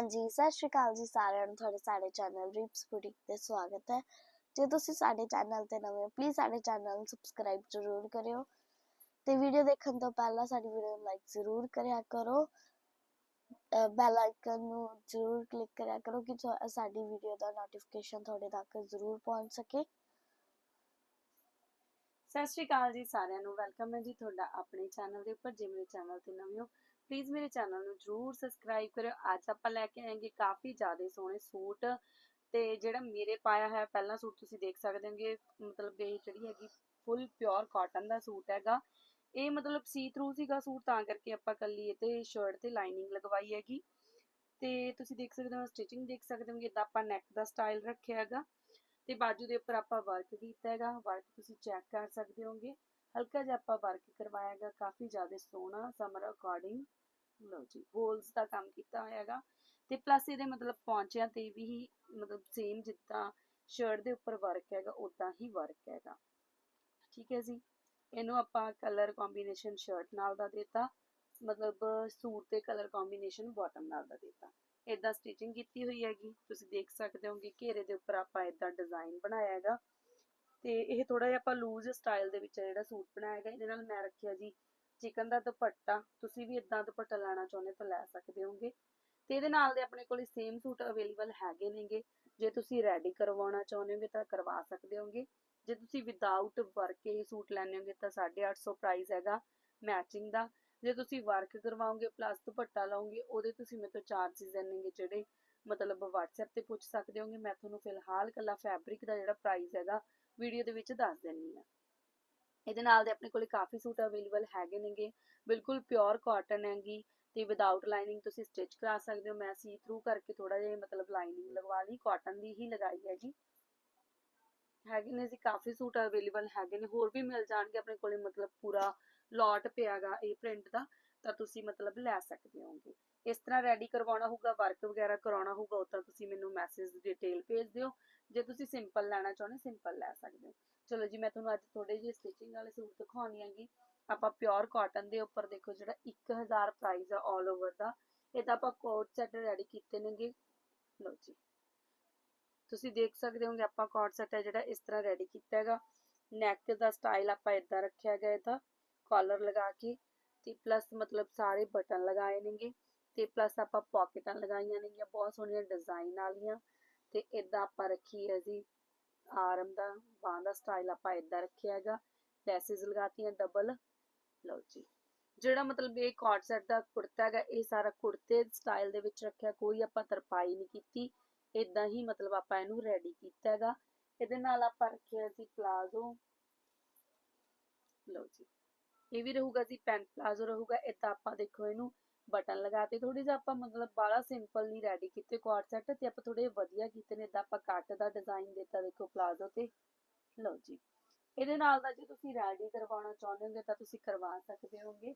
ਹਾਂਜੀ, ਸਤਿ ਸ਼੍ਰੀ ਅਕਾਲ ਜੀ ਸਾਰਿਆਂ ਨੂੰ, ਤੁਹਾਡੇ ਸਾਡੇ ਚੈਨਲ ਰਿਪਸ ਬੁਟੀਕ ਤੇ ਸਵਾਗਤ ਹੈ। ਜੇ ਤੁਸੀਂ ਸਾਡੇ ਚੈਨਲ ਤੇ ਨਵੇਂ ਹੋ ਪਲੀਜ਼ ਸਾਡੇ ਚੈਨਲ ਨੂੰ ਸਬਸਕ੍ਰਾਈਬ ਜ਼ਰੂਰ ਕਰਿਓ ਤੇ ਵੀਡੀਓ ਦੇਖਣ ਤੋਂ ਪਹਿਲਾਂ ਸਾਡੀ ਵੀਡੀਓ ਨੂੰ ਲਾਈਕ ਜ਼ਰੂਰ ਕਰਿਆ ਕਰੋ। ਬੈਲ ਆਈਕਨ ਨੂੰ ਜ਼ਰੂਰ ਕਲਿੱਕ ਕਰਿਆ ਕਰੋ ਕਿ ਸਾਡੀ ਵੀਡੀਓ ਦਾ ਨੋਟੀਫਿਕੇਸ਼ਨ ਤੁਹਾਡੇ ਤੱਕ ਜ਼ਰੂਰ ਪਹੁੰਚ ਸਕੇ। ਸਤਿ ਸ਼੍ਰੀ ਅਕਾਲ ਜੀ ਸਾਰਿਆਂ ਨੂੰ ਵੈਲਕਮ ਹੈ ਜੀ ਤੁਹਾਡਾ ਆਪਣੇ ਚੈਨਲ ਦੇ ਉੱਪਰ, ਜੇ ਮੇਰੇ ਚੈਨਲ ਤੇ ਨਵੇਂ ਹੋ ਪਲੀਜ਼ ਮੇਰੇ ਚੈਨਲ ਨੂੰ ਜਰੂਰ ਸਬਸਕ੍ਰਾਈਬ ਕਰਿਓ। ਅੱਜ ਆਪਾਂ ਲੈ ਕੇ ਆਏਗੇ ਕਾਫੀ ਜ਼ਿਆਦਾ ਸੋਹਣੇ ਸੂਟ ਤੇ ਜਿਹੜਾ ਮੇਰੇ ਪਾਇਆ ਹੈ ਪਹਿਲਾ ਸੂਟ ਤੁਸੀਂ ਦੇਖ ਸਕਦੇ ਹੋਗੇ। ਮਤਲਬ ਇਹ ਜਿਹੜੀ ਹੈਗੀ ਫੁੱਲ ਪਿਓਰ ਕਾਟਨ ਦਾ ਸੂਟ ਹੈਗਾ। ਇਹ ਮਤਲਬ ਸੀ ਥਰੂ ਸੀਗਾ ਸੂਟ, ਤਾਂ ਕਰਕੇ ਆਪਾਂ ਕੱਲੀ ਇਹ ਤੇ ਸ਼ਰਟ ਤੇ ਲਾਈਨਿੰਗ ਲਗਵਾਈ ਹੈਗੀ। ਤੇ ਤੁਸੀਂ ਦੇਖ ਸਕਦੇ ਹੋ ਸਟਿਚਿੰਗ ਦੇਖ ਸਕਦੇ ਹੋ ਇਦਾਂ ਆਪਾਂ ਨੈਕ ਦਾ ਸਟਾਈਲ ਰੱਖਿਆ ਹੈਗਾ। ਤੇ ਬਾਜੂ ਦੇ ਉੱਪਰ ਆਪਾਂ ਵਰਕ ਕੀਤਾ ਹੈਗਾ। ਵਰਕ ਤੁਸੀਂ ਚੈੱਕ ਕਰ ਸਕਦੇ ਹੋਗੇ। ਹਲਕਾ ਜਿਹਾ ਆਪਾਂ ਵਰਕ ਕਰਵਾਇਆ ਕਾਫੀ ਜ਼ਿਆਦਾ ਸੋਹਣਾ ਸਮਰ ਅਕੋਰਡਿੰਗ ਲਓ ਜੀ ਹੋਲਸ ਦਾ ਕੰਮ ਕੀਤਾ ਹੋਇਆ ਤੇ ਪਲੱਸ ਇਹਦੇ ਮਤਲਬ ਪੌਂਚਿਆਂ ਤੇ ਵੀ ਮਤਲਬ ਸੇਮ ਜਿੱਦਾਂ ਸ਼ਰਟ ਦੇ ਉੱਪਰ ਵਰਕ ਹੈਗਾ ਉਦਾਂ ਹੀ ਵਰਕ ਹੈਗਾ। ਠੀਕ ਹੈ ਜੀ? ਇਹਨੂੰ ਆਪਾਂ ਕਲਰ ਕੰਬੀਨੇਸ਼ਨ ਸ਼ਰਟ ਨਾਲ ਦਾ ਦਿੱਤਾ, ਮਤਲਬ ਸੂਟ ਤੇ ਕਲਰ ਕੰਬੀਨੇਸ਼ਨ ਬਾਟਮ ਨਾਲ ਦਾ ਦਿੱਤਾ। ਇਦਾਂ ਸਟਿਚਿੰਗ ਕੀਤੀ ਹੋਈ ਹੈਗੀ, ਤੁਸੀਂ ਦੇਖ ਸਕਦੇ ਹੋਗੇ ਘੇਰੇ ਦੇ ਉੱਪਰ ਆਪਾਂ ਇਦਾਂ ਡਿਜ਼ਾਈਨ ਬਣਾਇਆ ਹੈਗਾ ਤੇ ਇਹ ਥੋੜਾ ਜਿਹਾ ਆਪਾਂ ਲੂਜ਼ ਸਟਾਈਲ ਦੇ ਵਿੱਚ ਜਿਹੜਾ ਸੂਟ ਬਣਾਇਆ ਹੈਗਾ ਇਹਦੇ ਨਾਲ ਮੈਂ ਰੱਖਿਆ ਜੀ ਚਿਕਨ ਦਾ ਦੁਪੱਟਾ, ਤੁਸੀਂ ਵੀ ਇਦਾਂ ਦੁਪੱਟਾ ਲੈਣਾ ਚਾਹੁੰਦੇ ਤਾਂ ਲੈ ਸਕਦੇ ਹੋਗੇ ਤੇ ਇਹਦੇ ਨਾਲ ਦੇ ਆਪਣੇ ਕੋਲ ਸੇਮ ਸੂਟ ਅਵੇਲੇਬਲ ਹੈਗੇ ਨੇਗੇ, ਜੇ ਤੁਸੀਂ ਰੈਡੀ ਕਰਵਾਉਣਾ ਚਾਹੁੰਦੇ ਹੋਗੇ ਤਾਂ ਕਰਵਾ ਸਕਦੇ ਹੋਗੇ ਜੇ ਤੁਸੀਂ ਵਿਦਆਊਟ ਵਰਕ ਇਹ ਸੂਟ ਲੈਣੇ ਹੋਗੇ ਤਾਂ 850 ਪ੍ਰਾਈਸ ਹੈਗਾ ਮੈਚਿੰਗ ਦਾ। ਜੇ ਤੁਸੀਂ ਵਰਕ ਕਰਵਾਓਗੇ ਪਲੱਸ ਦੁਪੱਟਾ ਲਾਓਗੇ, ਉਹਦੇ ਤੁਸੀਂ ਮੇਰੇ ਤੋਂ ਚਾਰजेस ਦੇਣਗੇ ਜਿਹੜੇ ਮਤਲਬ WhatsApp ਤੇ ਪੁੱਛ ਸਕਦੇ ਹੋਗੇ, ਮੈਂ ਤੁਹਾਨੂੰ ਫਿਲਹਾਲ ਕੱਲਾ ਫੈਬਰਿਕ ਦਾ ਜਿਹੜਾ ਪ੍ਰਾਈਸ ਹੈਗਾ ਵੀਡੀਓ ਦੇ ਵਿੱਚ ਦੱਸ ਦਿੰਨੀ ਆ ਇਹਦੇ ਨਾਲ ਦੇ ਆਪਣੇ ਕੋਲੇ ਕਾਫੀ ਸੂਟ ਅਵੇਲੇਬਲ ਹੈਗੇ ਨੇਗੇ। ਬਿਲਕੁਲ ਪਿਓਰ ਕਾਟਨ ਹੈਗੀ ਤੇ ਵਿਦਆਊਟ ਲਾਈਨਿੰਗ ਤੁਸੀਂ ਸਟਿਚ ਕਰਾ ਸਕਦੇ ਹੋ। ਮੈਂ ਸੀ ਥਰੂ ਕਰਕੇ ਥੋੜਾ ਜਿਹਾ ਮਤਲਬ ਲਾਈਨਿੰਗ ਲਗਵਾ ਲਈ ਕਾਟਨ ਦੀ ਹੀ ਲਗਾਈ ਹੈਗੀ ਹੈਗੇ ਨੇ ਜੀ ਕਾਫੀ ਸੂਟ ਅਵੇਲੇਬਲ ਹੈਗੇ ਨੇ। ਹੋਰ ਵੀ ਮਿਲ ਜਾਣਗੇ ਆਪਣੇ ਕੋਲੇ ਮਤਲਬ ਪੂਰਾ ਲੋਟ ਪਿਆਗਾ ਇਹ ਪ੍ਰਿੰਟ ਦਾ। ਤਾਂ ਤੁਸੀਂ ਮਤਲਬ ਲੈ ਸਕਦੇ ਹੋਗੇ ਇਸ ਤਰ੍ਹਾਂ ਰੈਡੀ ਕਰਵਾਉਣਾ ਹੋਊਗਾ ਵਰਕ ਵਗੈਰਾ ਕਰਾਉਣਾ ਹੋਊਗਾ, ਉਹ ਤਾਂ ਤੁਸੀਂ ਮੈਨੂੰ ਮੈਸੇਜ ਡਿਟੇਲ ਭੇਜ ਦਿਓ। ਜੇ ਤੁਸੀਂ ਸਿੰਪਲ ਲੈਣਾ ਚਾਹੁੰਦੇ ਸਿੰਪਲ ਲੈ ਸਕਦੇ ਹੋ। ਚਲੋ ਜੀ, ਮੈਂ ਤੁਹਾਨੂੰ ਅੱਜ ਥੋੜੇ ਜਿਹੇ ਸਟਿਚਿੰਗ ਵਾਲੇ ਸੂਟ ਦਿਖਾਉਣੀ ਆਂਗੀ ਆਪਾਂ ਪਿਓਰ ਕਾਟਨ ਦੇ ਉੱਪਰ ਦੇਖੋ ਜਿਹੜਾ 1000 ਪ੍ਰਾਈਸ ਆ 올 ਓਵਰ ਦਾ। ਇਹਦਾ ਆਪਾਂ ਕੋਟ ਸੈਟ ਰੈਡੀ ਕੀਤੇ ਨੇਗੇ। ਲਓ ਜੀ। ਤੁਸੀਂ ਦੇਖ ਸਕਦੇ ਹੋਗੇ ਆਪਾਂ ਕੋਟ ਸੈਟ ਹੈ ਜਿਹੜਾ ਇਸ ਤਰ੍ਹਾਂ ਰੈਡੀ ਕੀਤਾ ਹੈਗਾ। ਨੈਕ ਦਾ ਸਟਾਈਲ ਆਪਾਂ ਇਦਾਂ ਰੱਖਿਆ ਗਿਆ ਇਹਦਾ ਕਾਲਰ ਲਗਾ ਕੇ। ਤੇ ਪਲੱਸ ਮਤਲਬ ਸਾਰੇ ਬਟਨ ਲਗਾਏ ਨੇਗੇ ਤੇ ਪਲੱਸ ਆਪਾਂ ਪਾਕਟਾਂ ਲਗਾਈਆਂ ਨੇਗੀਆਂ, ਬਹੁਤ ਸੋਹਣੀਆਂ ਡਿਜ਼ਾਈਨ ਵਾਲੀਆਂ ਤੇ ਇਦਾਂ ਆਪਾਂ ਰੱਖੀ ਹੈ ਜੀ ਆਰਮ ਦਾ, ਬਾਹਾਂ ਦਾ ਸਟਾਈਲ ਆਪਾਂ ਇਦਾਂ ਰੱਖਿਆ ਹੈਗਾ ਲੈਸਿਸ ਲਗਾਤੀਆਂ ਡਬਲ ਲਓ ਜੀ। ਜਿਹੜਾ ਮਤਲਬ ਇਹ ਕੋਟ ਸੈਟ ਦਾ ਕੁੜਤਾ ਹੈਗਾ, ਇਹ ਸਾਰਾ ਕੁੜਤੇ ਸਟਾਈਲ ਦੇ ਵਿੱਚ ਰੱਖਿਆ, ਕੋਈ ਆਪਾਂ ਤਰਪਾਈ ਨਹੀਂ ਕੀਤੀ ਇਦਾਂ ਹੀ ਮਤਲਬ ਆਪਾਂ ਇਹਨੂੰ ਰੈਡੀ ਕੀਤਾ ਹੈਗਾ। ਇਹਦੇ ਨਾਲ ਆਪਾਂ ਰੱਖਿਆ ਸੀ ਪਲਾਜ਼ੋ ਲਓ ਜੀ। ਇਹ ਵੀ ਰਹੂਗਾ ਜੀ ਪੈਂਟ ਪਲਾਜ਼ੋ ਰਹੂਗਾ ਇਦਾਂ ਆਪਾਂ ਦੇਖੋ ਇਹਨੂੰ ਬਟਨ ਲਗਾਤੇ ਥੋੜੀ ਜਿਹਾ ਆਪਾਂ ਮਤਲਬ ਬਾਲਾ ਸਿੰਪਲ ਨਹੀਂ ਰੈਡੀ ਕੀਤੇ ਕੋਟ ਸੈਟ ਤੇ, ਆਪਾਂ ਥੋੜੇ ਵਧੀਆ ਕੀਤੇ ਨੇ ਇਦਾਂ ਆਪਾਂ ਕੱਟ ਦਾ ਡਿਜ਼ਾਈਨ ਦਿੱਤਾ ਦੇਖੋ ਪਲਾਜ਼ੋ ਤੇ। ਲਓ ਜੀ, ਇਹਦੇ ਨਾਲ ਦਾ ਜੇ ਤੁਸੀਂ ਰੈਡੀ ਕਰਵਾਉਣਾ ਚਾਹੁੰਦੇ ਹੋਗੇ ਤਾਂ ਤੁਸੀਂ ਕਰਵਾ ਸਕਦੇ ਹੋਗੇ।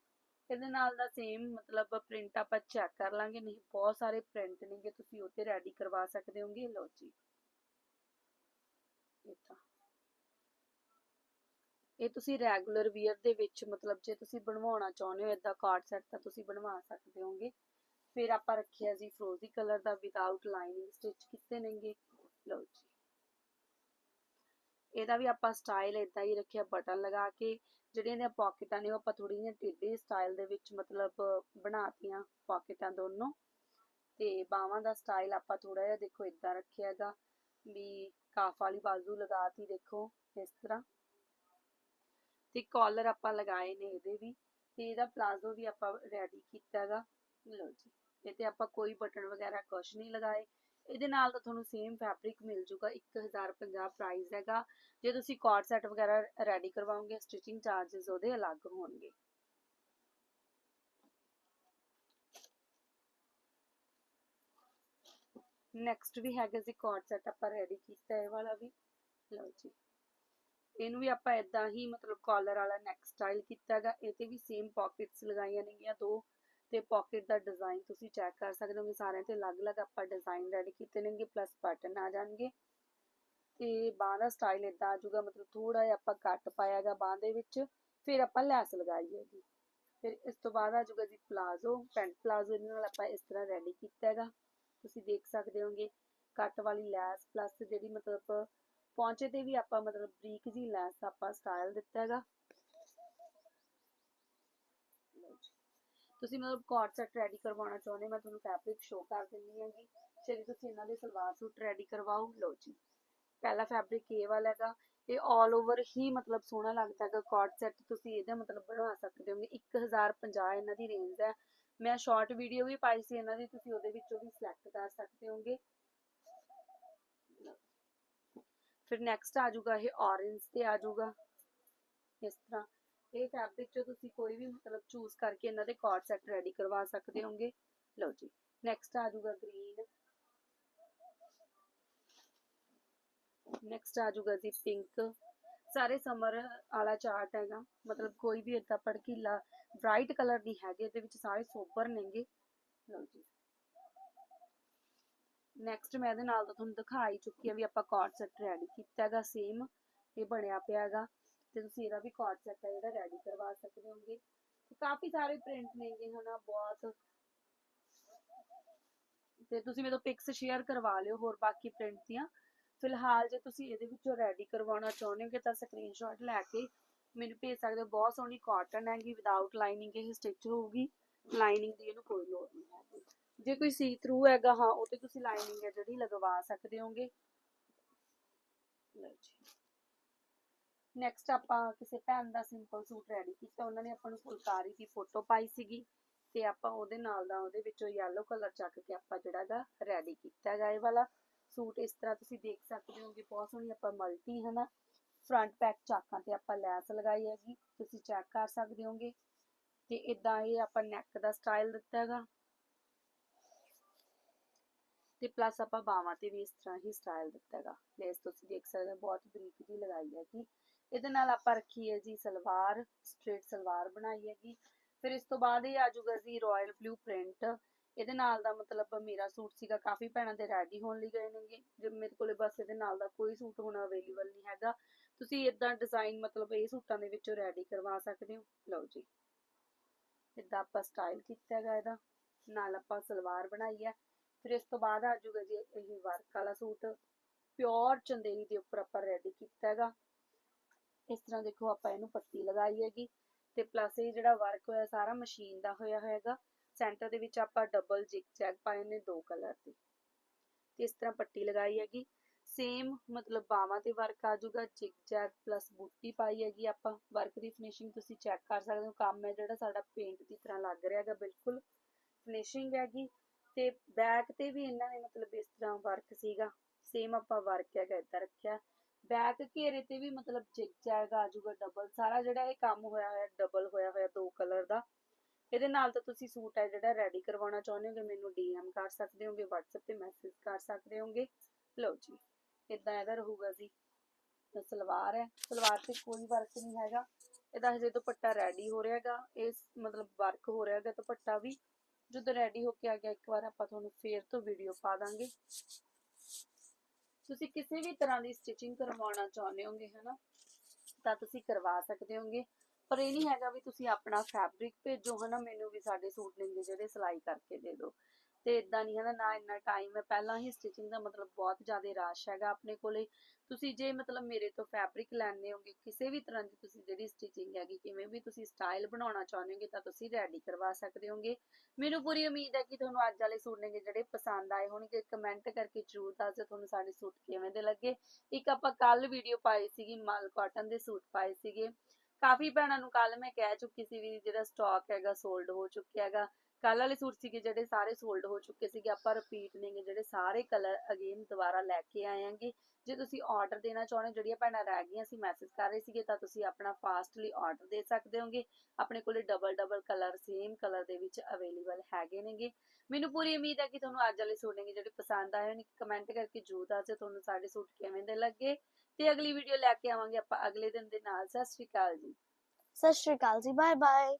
ਇਹਦੇ ਨਾਲ ਦਾ ਸੇਮ ਮਤਲਬ ਪ੍ਰਿੰਟ ਆਪਾਂ ਚੈੱਕ ਕਰ ਲਾਂਗੇ, ਨਹੀਂ ਬਹੁਤ ਸਾਰੇ ਪ੍ਰਿੰਟ ਨੇਗੇ, ਤੁਸੀਂ ਉਹ ਰੈਡੀ ਕਰਵਾ ਸਕਦੇ ਹੋਗੇ। ਲਓ ਜੀ, ਇਹ ਤਾਂ। ਇਹ ਤੁਸੀਂ ਰੈਗੂਲਰ ਵੀਅਰ ਦੇ ਵਿੱਚ ਮਤਲਬ ਜੇ ਤੁਸੀਂ ਬਣਵਾਉਣਾ ਚਾਹੁੰਦੇ ਹੋ ਇਦਾਂ ਕਾਰਡ ਸੈੱਟ ਤਾਂ ਤੁਸੀਂ ਬਣਵਾ ਸਕਦੇ ਹੋਗੇ। ਫਿਰ ਆਪਾਂ ਰੱਖਿਆ ਜੀ ਫਰੋਜ਼ੀ ਕਲਰ ਦਾ ਵਿਦਆਊਟ ਲਾਈਨਿੰਗ ਸਟਿਚ ਕੀਤੇ ਨੇਗੇ। ਲਓ ਜੀ। ਇਹਦਾ ਵੀ ਆਪਾਂ ਸਟਾਈਲ ਇਦਾਂ ਹੀ ਰੱਖਿਆ ਬਟਨ ਲਗਾ ਕੇ। ਜਿਹੜੀਆਂ ਨੇ ਪਾਕਟਾਂ ਨੇ ਉਹ ਆਪਾਂ ਥੋੜੀ ਜਿਹੀ ਟੇਢੇ ਸਟਾਈਲ ਦੇ ਵਿੱਚ ਮਤਲਬ ਬਣਾਤੀਆਂ ਪਾਕਟਾਂ ਦੋਨੋਂ। ਤੇ ਬਾਹਾਂ ਦਾ ਸਟਾਈਲ ਆਪਾਂ ਥੋੜਾ ਜਿਹਾ ਦੇਖੋ ਇਦਾਂ ਰੱਖਿਆ ਹੈਗਾ ਵੀ ਕਾਫ ਵਾਲੀ ਬਾਜ਼ੂ ਲਗਾਤੀ ਦੇਖੋ, ਇਸ ਤਰ੍ਹਾਂ। ਤੇ ਕਾਲਰ ਆਪਾਂ ਲਗਾਏ ਨੇ ਇਹਦੇ ਵੀ ਤੇ ਇਹਦਾ ਪਲਾਜ਼ੋ ਵੀ ਆਪਾਂ ਰੈਡੀ ਕੀਤਾ ਹੈਗਾ। ਲਓ ਜੀ, ਇਹ ਤੇ ਆਪਾਂ ਕੋਈ ਬਟਨ ਵਗੈਰਾ ਕੁਝ ਨਹੀਂ ਲਗਾਏ। ਇਹਦੇ ਨਾਲ ਤਾਂ ਤੁਹਾਨੂੰ ਸੇਮ ਫੈਬਰਿਕ ਮਿਲ ਜੂਗਾ 1050 ਪ੍ਰਾਈਸ ਹੈਗਾ। ਜੇ ਤੁਸੀਂ ਕਾਰਡ ਸੈਟ ਵਗੈਰਾ ਰੈਡੀ ਕਰਵਾਓਗੇ ਸਟਿਚਿੰਗ ਚਾਰजेस ਉਹਦੇ ਅਲੱਗ ਹੋਣਗੇ। ਨੈਕਸਟ ਵੀ ਹੈਗਾ ਜੀ ਕਾਰਡ ਸੈਟ ਆਪਾਂ ਰੈਡੀ ਕੀਤਾ ਇਹ ਵਾਲਾ ਵੀ। ਲਓ ਜੀ। ਇਹਨੂੰ ਵੀ ਆਪਾਂ ਇਦਾਂ ਹੀ ਮਤਲਬ ਕਾਲਰ ਵਾਲਾ ਨੈਕ ਸਟਾਈਲ ਕੀਤਾ ਇਹ ਤੇ ਵੀ ਸੇਮ ਪਾਕਟਸ ਲਗਾਈਆਂ ਨੇਗੀਆਂ ਦੋ ਤੇ ਪਾਕਟ ਦਾ ਡਿਜ਼ਾਈਨ ਤੁਸੀਂ ਚੈੱਕ ਕਰ ਸਕਦੇ ਹੋ ਸਾਰਿਆਂ ਤੇ ਅਲੱਗ-ਅਲੱਗ ਆਪਾਂ ਡਿਜ਼ਾਈਨ ਰੈਡੀ ਕੀਤੇ ਨੇਗੇ ਪਲੱਸ ਬਟਨ ਆ ਜਾਣਗੇ। ਤੇ ਬਾਹ ਦਾ ਸਟਾਈਲ ਇਦਾਂ ਆ ਜਾਊਗਾ, ਮਤਲਬ ਥੋੜਾ ਜਿਹਾ ਆਪਾਂ ਕੱਟ ਪਾਇਆਗਾ ਬਾਹ ਦੇ ਵਿੱਚ, ਫਿਰ ਆਪਾਂ ਲੈਸ ਲਗਾਈ ਹੈਗੀ। ਫਿਰ ਇਸ ਤੋਂ ਬਾਅਦ ਆ ਜਾਊਗਾ ਜੀ ਪਲਾਜ਼ੋ ਪੈਂਟ ਪਲਾਜ਼ੋ ਇਹਦੇ ਨਾਲ ਆਪਾਂ ਇਸ ਤਰ੍ਹਾਂ ਰੈਡੀ ਕੀਤਾ ਹੈਗਾ। ਤੁਸੀਂ ਦੇਖ ਸਕਦੇ ਹੋਗੇ, ਕੱਟ ਵਾਲੀ ਲੈਸ ਪਲੱਸ ਜਿਹੜੀ ਮਤਲਬ ਪੌਂਚੇ ਤੇ ਵੀ ਆਪਾਂ ਮਤਲਬ ਬਰੀਕ ਜੀ ਲੈਸ ਆਪਾਂ ਸਟਾਈਲ ਦਿੱਤਾ ਹੈਗਾ। ਤੁਸੀਂ ਮਤਲਬ ਕੋਟ ਸੈਟ ਰੈਡੀ ਕਰਵਾਉਣਾ ਚਾਹੁੰਦੇ ਮੈਂ ਤੁਹਾਨੂੰ ਫੈਬਰਿਕ ਸ਼ੋਅ ਕਰ ਦਿੰਦੀ ਹਾਂਗੀ। ਚਲੋ ਤੁਸੀਂ ਇਹਨਾਂ ਦੇ ਸਲਵਾਰ ਸੂਟ ਰੈਡੀ ਕਰਵਾਓ, ਲਓ ਜੀ। ਪਹਿਲਾ ਫੈਬਰਿਕ ਇਹ ਵਾਲਾ ਹੈਗਾ। ਇਹ ਆਲ ਓਵਰ ਹੀ ਮਤਲਬ ਸੋਹਣਾ ਲੱਗਦਾ ਹੈਗਾ। ਕੋਟ ਸੈਟ ਤੁਸੀਂ ਇਹਦਾ ਮਤਲਬ ਬਣਵਾ ਸਕਦੇ ਹੋ 1050 ਇਹਨਾਂ ਦੀ ਰੇਂਜ ਹੈ। ਮੈਂ ਸ਼ਾਰਟ ਵੀਡੀਓ ਵੀ ਪਾਈ ਸੀ, ਇਹਨਾਂ ਦੀ। ਤੁਸੀਂ ਉਹਦੇ ਵਿੱਚੋਂ ਵੀ ਸਿਲੈਕਟ ਕਰ ਸਕਦੇ ਹੋਗੇ। ਫਿਰ ਨੈਕਸਟ ਆ ਜਾਊਗਾ ਇਹ orange ਤੇ ਆ ਜਾਊਗਾ। ਇਸ ਤਰ੍ਹਾਂ ਇਹ ਫੈਬਰਿਕ ਚੋਂ ਤੁਸੀਂ ਕੋਈ ਵੀ ਮਤਲਬ ਚੂਜ਼ ਕਰਕੇ ਇਹਨਾਂ ਦੇ ਕੋਟ ਸੈਟ ਰੈਡੀ ਕਰਵਾ ਸਕਦੇ ਹੋਗੇ। ਲਓ ਜੀ ਨੈਕਸਟ ਆ ਜਾਊਗਾ ਗ੍ਰੀਨ ਨੈਕਸਟ ਆ ਜਾਊਗਾ ਜੀ ਪਿੰਕ ਸਾਰੇ ਸਮਰ ਵਾਲਾ ਚਾਰਟ ਹੈਗਾ, ਮਤਲਬ ਕੋਈ ਵੀ ਏਦਾਂ ਭੜਕੀਲਾ ਬ੍ਰਾਈਟ ਕਲਰ ਨਹੀਂ ਹੈਗੇ, ਇਹਦੇ ਵਿੱਚ ਸਾਰੇ ਸੋਬਰ ਨੇਗੇ। ਲਓ ਜੀ। ਨੈਕਸਟ ਮੈਂ ਇਹਦੇ ਨਾਲ ਤਾਂ ਤੁਹਾਨੂੰ ਦਿਖਾ ਹੀ ਚੁੱਕੀ ਆ ਵੀ ਆਪਾਂ ਕਾਰਡ ਸੈਟ ਰੈਡੀ ਕੀਤਾ ਹੈਗਾ ਸੇਮ ਇਹ ਬਣਿਆ ਪਿਆ ਹੈਗਾ। ਤੇ ਤੁਸੀਂ ਇਹਦਾ ਵੀ ਕਾਰਡ ਸੈਟ ਹੈ ਜਿਹੜਾ ਰੈਡੀ ਕਰਵਾ ਸਕਦੇ ਹੋਗੇ ਤੇ ਕਾਫੀ ਸਾਰੇ ਪ੍ਰਿੰਟ ਨੇਗੇ ਹਨਾ, ਬਹੁਤ। ਤੇ ਤੁਸੀਂ ਮੇਰੇ ਤੋਂ ਪਿਕਸ ਸ਼ੇਅਰ ਕਰਵਾ ਲਿਓ ਹੋਰ ਬਾਕੀ ਪ੍ਰਿੰਟ ਦੀਆਂ। ਫਿਲਹਾਲ ਜੇ ਤੁਸੀਂ ਇਹਦੇ ਵਿੱਚੋਂ ਰੈਡੀ ਕਰਵਾਉਣਾ ਚਾਹੁੰਦੇ ਹੋ ਤਾਂ ਸਕਰੀਨਸ਼ਾਟ ਲੈ ਕੇ ਮੈਨੂੰ ਭੇਜ ਸਕਦੇ ਹੋ। ਬਹੁਤ ਸੋਹਣੀ ਕਾਟਨ ਹੈਗੀ ਵਿਦਆਊਟ ਲਾਈਨਿੰਗ ਇਹ ਸਟਿਚ ਹੋਊਗੀ। ਲਾਈਨਿੰਗ ਦੀ ਇਹਨੂੰ ਕੋਈ ਲੋੜ ਨਹੀਂ ਹੈਗੀ। ਜੇ ਕੋਈ ਸੀ ਥਰੂ ਹੈਗਾ, ਹਾਂ, ਉਹ ਤੇ ਤੁਸੀਂ ਲਾਈਨਿੰਗ ਹੈ ਜਿਹੜੀ ਲਗਵਾ ਸਕਦੇ ਹੋਗੇ। ਲਓ ਜੀ। ਨੈਕਸਟ ਆਪਾਂ ਕਿਸੇ ਭੈਣ ਦਾ ਸਿੰਪਲ ਸੂਟ ਰੈਡੀ ਕੀਤਾ, ਉਹਨਾਂ ਨੇ ਆਪਾਂ ਨੂੰ ਫੁਲਕਾਰੀ ਦੀ ਫੋਟੋ ਪਾਈ ਸੀਗੀ ਤੇ ਆਪਾਂ ਉਹਦੇ ਨਾਲ ਦਾ ਉਹਦੇ ਵਿੱਚੋਂ ਯੈਲੋ ਕਲਰ ਚੱਕ ਕੇ ਆਪਾਂ ਜਿਹੜਾਗਾ ਰੈਡੀ ਕੀਤਾ ਹੈਗਾ ਵਾਲਾ ਸੂਟ ਇਸ ਤਰ੍ਹਾਂ ਤੁਸੀਂ ਦੇਖ ਸਕਦੇ ਹੋਗੇ, ਬਹੁਤ ਸੋਹਣੀ ਆਪਾਂ ਮਲਟੀ, ਹਨਾ ਫਰੰਟ ਬੈਕ ਚਾਕਾਂ ਤੇ ਆਪਾਂ ਲੈਸ ਲਗਾਈ ਹੈਗੀ, ਤੁਸੀਂ ਚੈੱਕ ਕਰ ਸਕਦੇ ਹੋਗੇ। ਤੇ ਇਦਾਂ ਇਹ ਆਪਾਂ ਨੈਕ ਦਾ ਸਟਾਈਲ ਦਿੱਤਾ ਹੈਗਾ। ਤੇ ਪਲੱਸ ਆਪਾਂ ਬਾਹਾਂ ਤੇ ਵੀ ਇਸ ਤਰ੍ਹਾਂ ਹੀ ਸਟਾਈਲ ਦਿੱਤਾ ਹੈਗਾ। ਲੈਸ ਤੁਸੀਂ ਦੇਖ ਸਕਦੇ ਹੋ, ਬਹੁਤ ਬਰੀਕ ਜੀ ਲਗਾਈ ਹੈਗੀ। ਇਹਦੇ ਨਾਲ ਆਪਾਂ ਰੱਖੀ ਹੈ ਜੀ ਸਲਵਾਰ ਸਟ੍ਰੇਟ ਸਲਵਾਰ ਬਣਾਈ ਹੈਗੀ। ਫਿਰ ਇਸ ਤੋਂ ਬਾਅਦ ਇਹ ਆ ਜਾਊਗਾ ਜੀ ਰਾਇਲ ਬਲੂ ਪ੍ਰਿੰਟ ਇਹਦੇ ਨਾਲ ਦਾ ਮਤਲਬ ਮੇਰਾ ਸੂਟ ਸੀਗਾ, ਕਾਫੀ ਭੈਣਾਂ ਦੇ ਰੈਡੀ ਹੋਣ ਲਈ ਗਏ ਨੇਗੇ। ਜੇ ਮੇਰੇ ਕੋਲੇ ਬਸ ਇਹਦੇ ਨਾਲ ਦਾ ਕੋਈ ਸੂਟ ਹੁਣ ਅਵੇਲੇਬਲ ਨਹੀਂ ਹੈਗਾ, ਤੁਸੀਂ ਇਦਾਂ ਡਿਜ਼ਾਈਨ ਮਤਲਬ ਇਹ ਸੂਟਾਂ ਦੇ ਵਿੱਚੋਂ ਰੈਡੀ ਕਰਵਾ ਸਕਦੇ ਹੋ। ਲਓ ਜੀ। ਇਦਾਂ ਆਪਾਂ ਸਟਾਈਲ ਕੀਤਾ ਹੈਗਾ ਇਹਦਾ। ਨਾਲ ਆਪਾਂ ਸਲਵਾਰ ਬਣਾਈ ਹੈ। ਫਿਰ ਇਸ ਤੋਂ ਬਾਅਦ ਆ ਜਾਊਗਾ ਜੀ ਇਹ ਵਰਕ ਵਾਲਾ ਸੂਟ। ਪਿਓਰ ਚੰਦੇਰੀ ਦੇ ਉੱਪਰ ਆਪਾਂ ਰੈਡੀ ਕੀਤਾ ਹੈਗਾ। ਇਸ ਤਰ੍ਹਾਂ ਦੇਖੋ ਆਪਾਂ ਇਹਨੂੰ ਪੱਟੀ ਲਗਾਈ ਹੈਗੀ ਤੇ ਪਲੱਸ ਇਹ ਜਿਹੜਾ ਵਰਕ ਹੋਇਆ ਸਾਰਾ ਮਸ਼ੀਨ ਦਾ ਹੋਇਆ ਹੋਏਗਾ ਸੈਂਟਰ ਦੇ ਵਿੱਚ ਆਪਾਂ ਡਬਲ ਜਿਗ ਜੈਗ ਪਾਏ ਨੇ ਦੋ ਕਲਰ ਦੇ। ਤੇ ਇਸ ਤਰ੍ਹਾਂ ਪੱਟੀ ਲਗਾਈ ਹੈਗੀ। ਸੇਮ ਮਤਲਬ ਬਾਹਾਂ ਤੇ ਵਰਕ ਆ ਜਾਊਗਾ। ਜਿਗ ਜੈਗ ਪਲੱਸ ਬੂਟੀ ਪਾਈ ਹੈਗੀ ਆਪਾਂ। ਵਰਕ ਦੀ ਫਿਨਿਸ਼ਿੰਗ ਤੁਸੀਂ ਚੈੱਕ ਕਰ ਸਕਦੇ ਹੋ। ਕੰਮ ਹੈ ਜਿਹੜਾ ਸਾਡਾ ਪੇਂਟ ਦੀ ਤਰ੍ਹਾਂ ਲੱਗ ਰਿਹਾ ਹੈਗਾ। ਬਿਲਕੁਲ ਫਿਨਿਸ਼ਿੰਗ ਹੈਗੀ। ਤੇ ਬੈਕ ਤੇ ਵੀ ਇਹਨਾਂ ਨੇ ਮਤਲਬ ਇਸ ਤਰ੍ਹਾਂ ਵਰਕ ਸੀਗਾ। ਸੇਮ ਆਪਾਂ ਵਰਕ ਹੈਗਾ, ਏਦਾਂ ਰੱਖਿਆ। ਬੈਕ ਘੇਰੇ ਤੇ ਵੀ ਮਤਲਬ ਜਿਗ ਆ ਜਾਊਗਾ ਡਬਲ ਸਾਰਾ ਜਿਹੜਾ ਇਹ ਕੰਮ ਹੋਇਆ ਹੋਇਆ ਡਬਲ ਹੋਇਆ ਹੋਇਆ ਦੋ ਕਲਰ ਦਾ। ਇਹਦੇ ਨਾਲ ਤਾਂ ਤੁਸੀਂ ਸੂਟ ਹੈ ਜਿਹੜਾ ਰੈਡੀ ਕਰਵਾਉਣਾ ਚਾਹੁੰਦੇ ਹੋਗੇ, ਮੈਨੂੰ ਡੀਐਮ ਕਰ ਸਕਦੇ ਹੋਗੇ, WhatsApp ਤੇ ਮੈਸੇਜ ਕਰ ਸਕਦੇ ਹੋਗੇ। ਲਓ ਜੀ ਇਦਾਂ ਇਹਦਾ ਰਹੂਗਾ ਜੀ। ਸਲਵਾਰ ਹੈ, ਸਲਵਾਰ ਤੇ ਕੋਈ ਵਰਕ ਨਹੀਂ ਹੈਗਾ। ਇਹਦਾ ਹਜੇ ਦੁਪੱਟਾ ਰੈਡੀ ਹੋ ਰਿਹਾ ਹੈਗਾ। ਇਸ ਮਤਲਬ ਵਰਕ ਹੋ ਰਿਹਾ ਹੈਗਾ ਦੁਪੱਟਾ ਵੀ। ਜਦੋਂ ਰੈਡੀ ਹੋ ਕੇ ਆ ਗਿਆ, ਇੱਕ ਵਾਰ ਆਪਾਂ ਤੁਹਾਨੂੰ ਫੇਰ ਤੋਂ ਵੀਡੀਓ ਪਾ ਦਾਂਗੇ। ਤੁਸੀਂ ਕਿਸੇ ਵੀ ਤਰ੍ਹਾਂ ਦੀ ਸਟਿਚਿੰਗ ਕਰਵਾਉਣਾ ਚਾਹੁੰਦੇ ਹੋਗੇ, ਹਨਾ, ਤਾਂ ਤੁਸੀਂ ਕਰਵਾ ਸਕਦੇ ਹੋਗੇ। ਪਰ ਇਹ ਨਹੀਂ ਹੈਗਾ ਵੀ ਤੁਸੀਂ ਆਪਣਾ ਫੈਬਰਿਕ ਭੇਜੋ, ਹਨਾ, ਮੈਨੂੰ ਵੀ ਸਾਡੇ ਸੂਟ ਲੈਂਦੇ ਜਿਹੜੇ ਸਿਲਾਈ ਕਰਕੇ ਦੇ ਦਿਓ। ਤੇ ਇਦਾਂ ਨਹੀਂ ਹੈ ਨਾ ਇੰਨਾ ਟਾਈਮ ਹੈ। ਪਹਿਲਾਂ ਹੀ ਸਟਿਚਿੰਗ ਦਾ ਮਤਲਬ ਬਹੁਤ ਜ਼ਿਆਦਾ ਰਸ਼ ਹੈਗਾ ਆਪਣੇ ਕੋਲੇ। ਤੁਸੀਂ ਜੇ ਮਤਲਬ ਮੇਰੇ ਤੋਂ ਫੈਬਰਿਕ ਲੈਣੇ ਹੋਗੇ, ਕਿਸੇ ਵੀ ਤਰ੍ਹਾਂ ਦੀ ਤੁਸੀਂ ਜਿਹੜੀ ਸਟਿਚਿੰਗ ਹੈਗੀ, ਕਿਵੇਂ ਵੀ ਤੁਸੀਂ ਸਟਾਈਲ ਬਣਾਉਣਾ ਚਾਹੁੰਦੇ ਹੋਗੇ, ਤਾਂ ਤੁਸੀਂ ਰੈਡੀ ਕਰਵਾ ਸਕਦੇ ਹੋਗੇ। ਮੈਨੂੰ ਪੂਰੀ ਉਮੀਦ ਹੈ ਕਿ ਤੁਹਾਨੂੰ ਅੱਜ ਵਾਲੇ ਸੂਟ ਨੇ ਜਿਹੜੇ ਪਸੰਦ ਆਏ ਹੋਣਗੇ ਕਮੈਂਟ ਕਰਕੇ ਜਰੂਰ ਦੱਸ ਦਿਓ ਤੁਹਾਨੂੰ ਸਾਡੇ ਸੂਟ ਕਿਵੇਂ ਦੇ ਲੱਗੇ। ਇੱਕ ਆਪਾਂ ਕੱਲ ਵੀਡੀਓ ਪਾਈ ਸੀਗੀ, ਮਲ ਕਾਟਨ ਦੇ ਸੂਟ ਪਾਏ ਸੀਗੇ। ਕਾਫੀ ਭੈਣਾਂ ਨੂੰ ਕੱਲ ਮੈਂ ਕਹਿ ਚੁੱਕੀ ਸੀ ਵੀ ਜਿਹੜਾ ਸਟਾਕ ਹੈਗਾ ਸੋਲਡ ਹੋ ਚੁੱਕਿਆ ਹੈਗਾ। ਕੱਲ ਵਾਲੇ ਸੂਟ ਸੀਗੇ ਜਿਹੜੇ ਸਾਰੇ ਸੋਲਡ ਹੋ ਚੁੱਕੇ ਸੀਗੇ। ਆਪਾਂ ਰਿਪੀਟ ਨੇਗੇ ਜਿਹੜੇ ਸਾਰੇ ਕਲਰ ਅਗੇਨ ਦੁਬਾਰਾ ਲੈ ਕੇ ਆਏ ਆਂਗੇ। ਜੇ ਤੁਸੀਂ ਆਰਡਰ ਦੇਣਾ ਚਾਹੁੰਦੇ ਹੋ, ਜਿਹੜੀਆਂ ਭੈਣਾਂ ਰਹਿ ਗਈਆਂ ਸੀ ਮੈਸੇਜ ਕਰ ਰਹੇ ਸੀਗੇ, ਤਾਂ ਤੁਸੀਂ ਆਪਣਾ ਫਾਸਟਲੀ ਆਰਡਰ ਦੇ ਸਕਦੇ ਹੋਗੇ। ਆਪਣੇ ਕੋਲੇ double double colour same colour ਦੇ ਵਿੱਚ ਅਵੇਲੇਬਲ ਹੈਗੇ ਨੇਗੇ। ਮੈਨੂੰ ਪੂਰੀ ਉਮੀਦ ਹੈ ਕਿ ਤੁਹਾਨੂੰ ਅੱਜ ਵਾਲੇ ਸੂਟ ਨੇਗੇ ਜਿਹੜੇ ਪਸੰਦ ਆਏ ਹੋਣ ਕਮੈਂਟ ਕਰਕੇ ਜਰੂਰ ਦੱਸ ਤੁਹਾਨੂੰ ਸਾਡੇ ਸੂਟ ਕਿਵੇਂ ਦੇ ਲੱਗੇ। ਤੇ ਅਗਲੀ ਵੀਡੀਓ ਲੈ ਕੇ ਆਵਾਂਗੇ ਆਪਾਂ ਅਗਲੇ ਦਿਨ ਦੇ ਨਾਲ। ਸਤਿ ਸ਼੍ਰੀ ਅਕਾਲ ਜੀ। ਸਤਿ ਸ਼੍ਰੀ ਅਕਾਲ ਜੀ। Bye bye